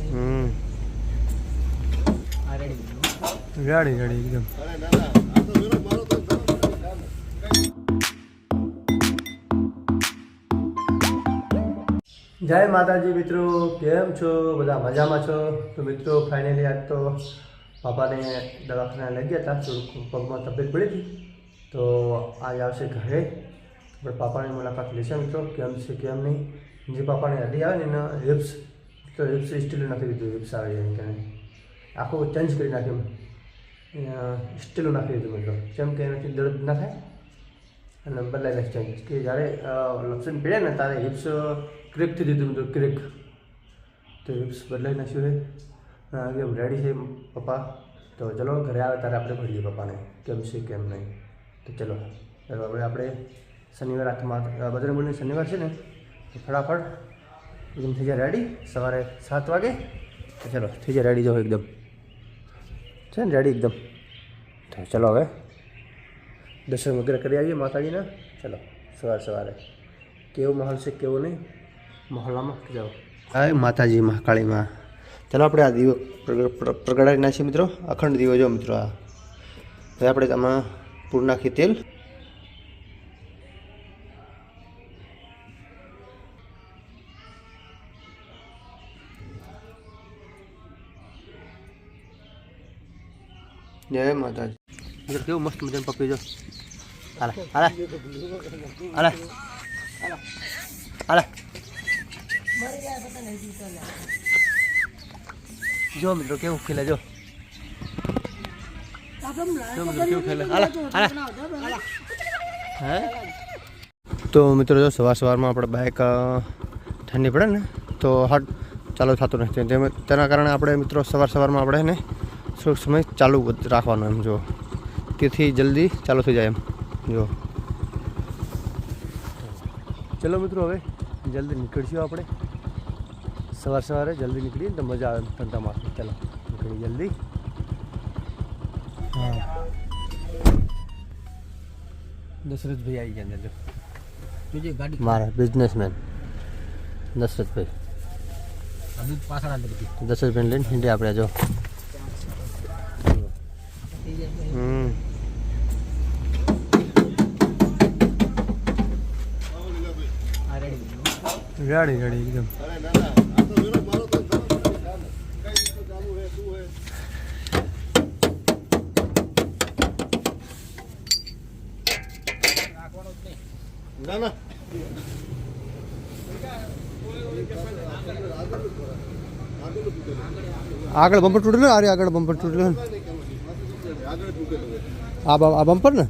હમ. ગાડી ગાડી એકદમ. જય માતાજી મિત્રો, કેમ છો? બધા મજામાં છો? તો મિત્રો ફાઇનલી આજ તો પાપાને દવાખાના લઈ ગયા હતા. થોડુંક પગમાં તબિયત પડી હતી. તો આજ આવશે ઘરે. આપણે પાપાની મુલાકાત લેશે મિત્રો. કેમ છે, કેમ નહીં? જે પાપાને હડી આવે ને એના હિપ્સ તો હિપ્સ સ્ટીલ નાખી દીધું હિપ્સ આવે એમ કે. આખું ચેન્જ કરી નાખ્યું સ્ટીલો નાખી દીધું મિત્રો જેમ કે એનાથી દર્દ ના થાય અને બદલાઈ નાખી ચેન્જ કે જ્યારે લપસન પીડે ને ત્યારે હિપ્સ ક્રેક થઈ દીધું મતલબ ક્રેક તો હિપ્સ બદલાઈ નાખ્યું છે. એકદમ રેડી છે પપ્પા. તો ચલો ઘરે આવે ત્યારે આપણે ભરીએ પપ્પાને, કેમ છે, કેમ નહીં. તો ચલો ચલો હવે આપણે શનિવાર હાથમાં બજરંગબલીની શનિવાર છે ને ફટાફટ એકદમ થઈ જાય રેડી સવારે સાત વાગે? ચલો, થઈ જાય રેડી જાઓ એકદમ. છે ને રેડી એકદમ? તો ચલો હવે. દર્શન વગેરે કરી આવીએ માતાજીના. ચલો, સવારે સવારે. કેવો માહોલ છે, કેવો નહીં? મહોલ્લામાં જાઓ. હા માતાજી મહાકાળીમાં. ચાલો આપણે આ દીવો પ્રગ- પ્ર- પ્રગટાવી નાખીએ મિત્રો. અખંડ દીવો જો મિત્રો આ. હવે આપણે આમાં પૂર નાખીએ તેલ. જય માતાજી. કેવું મસ્ત મજાનું પકડી જો. હાલે હાલે. હાલે. હાલે. જો મિત્રો કેવું ખેલે જો. તો મિત્રો જો સવાર સવારમાં આપણે બાઇક ઠંડી પડે ને, તો હાટ ચાલુ થતું નથી. તેના કારણે આપણે મિત્રો સવાર સવારમાં આપણે ને થોડોક સમય ચાલુ રાખવાનો એમ જો. તેથી જલ્દી ચાલુ થઈ જાય એમ જો. ચલો મિત્રો હવે જલ્દી નીકળશું આપણે. સવાર સવારે જલ્દી નીકળીએ તો મજા આવે ધંધામાં ચલો નીકળી જલ્દી. હા. દશરથભાઈ આવી ગયા અંદર જો. બીજી ગાડી મારા બિઝનેસમેન દશરથભાઈ. દશરથભાઈ લઈને હિંડી આપણે જો. હમ. આ રેડી ગાડી ગાડી એકદમ. ના આગળ બમ્પર તૂટેલું? આરે આગળ બમ્પર તૂટેલું? આ બમ આ બમ્પર ને?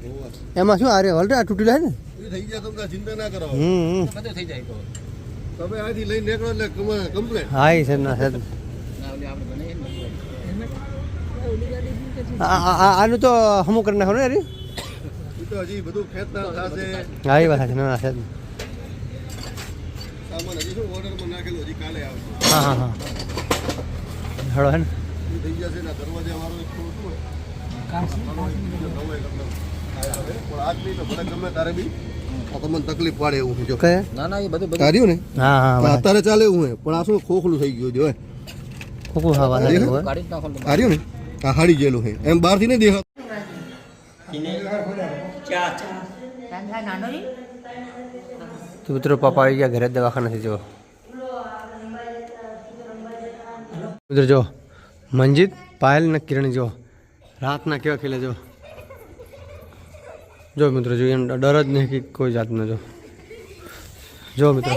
એમાં શું અરે હલરે આ તૂટી હે ને? એ થઈ ગયા તમને ચિંતા ના કરો હમ હમ. બધું થઈ જાય તો. તમે આથી લઈને નીકળો એટલે કમ્પ્લેટ હા એ છે ના આ- આનું તો હમું કરી નાખો ને અરે તો હજી બધું ખેતના થાશે. હા એ વાત છે ના છે સામાન હજી શું ઓર્ડરમાં નાખેલું? હજી કાલે આવશે. હા હા હા. હળો હે ને. થઈ જશે ના દરવાજા વાળો એક થોડું તમને તકલીફ પડે એવું છે જો કહે ના ના એ બધું બધું તાર્યું ને હા હા પણ વાત. અત્યારે ચાલે એવું હે પણ આ શું ખોખલું થઈ ગયું જો ખોખું હા. વાત સાચી હોય. ગાડી જ નાખો ને તાર્યું ને આ હાડી ગયેલું હે. એમ બહારથી નહીં દેખાતું? તો મિત્રો પપ્પા આવી ગયા ઘરે જ દવાખાનાથી જો. મિત્રો જો મંજીત પાયલ ને કિરણ જો. રાતના કેવા ખેલે જો? જો મિત્રો જો એમ ડર જ નહીં કે કોઈ જાતનો જો. જો મિત્રો.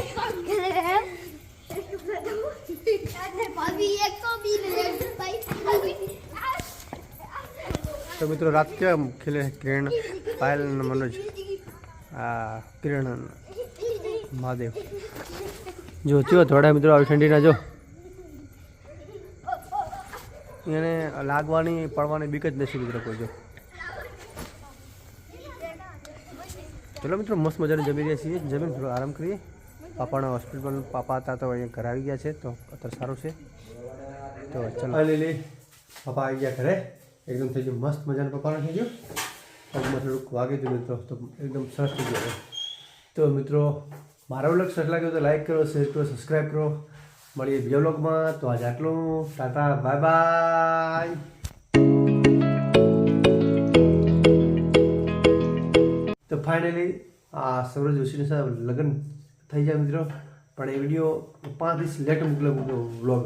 તો મિત્રો, રાત કેમ ખેલે કિરણ, પાયલ મનોજ? આ, કિરણ મહાદેવ. જો ચો થોડા મિત્રો, આવી ઠંડીના જો. એને લાગવાની, પડવાની બીક જ નથી મિત્રો કોઈ જો. ચલો મિત્રો, મસ્ત મજાની જમી રહ્યા છીએ. જમીન થોડો આરામ કરીએ. પાપાના હોસ્પિટલ પાપા હતા તો અહીંયા ઘરે આવી ગયા છે, તો અત્યારે સારું છે. તો ચલો. લીલી પપ્પા આવી ગયા ઘરે. એકદમ થઈ ગયું. મસ્ત મજાનું પપ્પાનું થઈ ગયું. પગમાં થોડુંક વાગી દીધું મિત્રો, તો એકદમ સરસ થઈ ગયું તો મિત્રો, મારો વ્લોગ સરસ લાગ્યો તો લાઈક કરો, શેર કરો, સબસ્ક્રાઈબ કરો. મળીએ બીજા વ્લોગમાં તો આજે આટલું. ટાટા બાય બાય તો ફાઇનલી આ સૌરજ જોશીની સાથે લગ્ન થઈ જાય મિત્રો. પણ એ વીડિયો પાંચ દિવસ લેટ મોકલ્યો વ્લોગ